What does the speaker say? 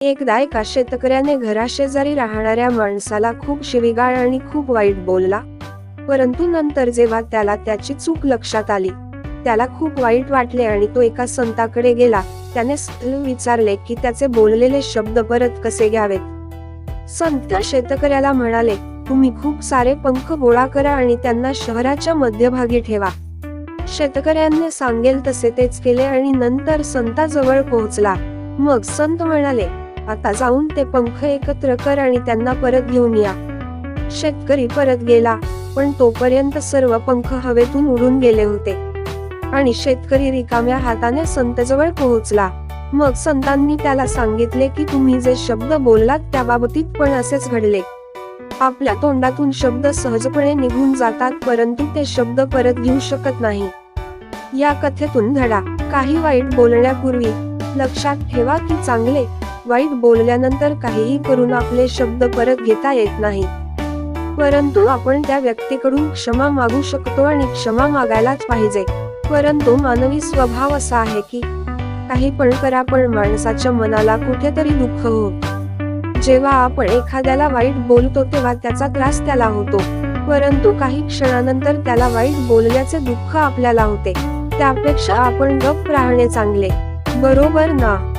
एकदा एका शेतकऱ्याने घराशेजारी राहणाऱ्या माणसाला खूप शिवीगाळ आणि खूप वाईट बोलला. परंतु नंतर जेव्हा त्याला त्याची चूक लक्षात आली त्याला खूप वाईट वाटले आणि तो एका संताकडे गेला त्याने विचारले की त्याचे बोललेले शब्द परत कसे घ्यावेत? संत शेतकऱ्याला म्हणाले तुम्ही खूप सारे पंख गोळा करा आणि त्यांना शहराच्या मध्यभागी ठेवा. शेतकऱ्यांनी सांगेल तसे तेच केले आणि नंतर संताजवळ पोहोचला. मग संत म्हणाले आता जाऊन ते पंख एकत्र कर आणि त्यांना परत घेऊन या. शेतकरी परत गेला पण तोपर्यंत सर्व पंख हवेतून उडून गेले होते. आणि शेतकरी रिकाम्या हाताने संतजवळ पोहोचला. मग संतांनी त्याला सांगितले की तुम्ही जे शब्द बोललात त्याबाबतीत पण असेच घडले. आपल्या तोंडातून शब्द सहजपणे निघून जातात परंतु ते शब्द परत घेऊ शकत नाही. या कथेतून धडा. काही वाईट बोलण्यापूर्वी लक्षात ठेवा की चांगले वाईट बोलल्यानंतर काहीही करून आपले शब्द परत घेता येत नाही. परंतु आपण त्या व्यक्तीकडून क्षमा मागू शकतो आणि क्षमा मागायलाच पाहिजे. परंतु मानवी स्वभाव असा आहे की काही पण करा पण माणसाच्या मनाला कुठेतरी दुःख हो. जेव्हा आपण एखाद्याला वाईट बोलतो तेव्हा त्याचा त्रास त्याला होतो. परंतु काही क्षणानंतर त्याला वाईट बोलल्याचे दुःख आपल्याला होते. त्यापेक्षा आपण गप्प राहणे चांगले. बरोबर ना?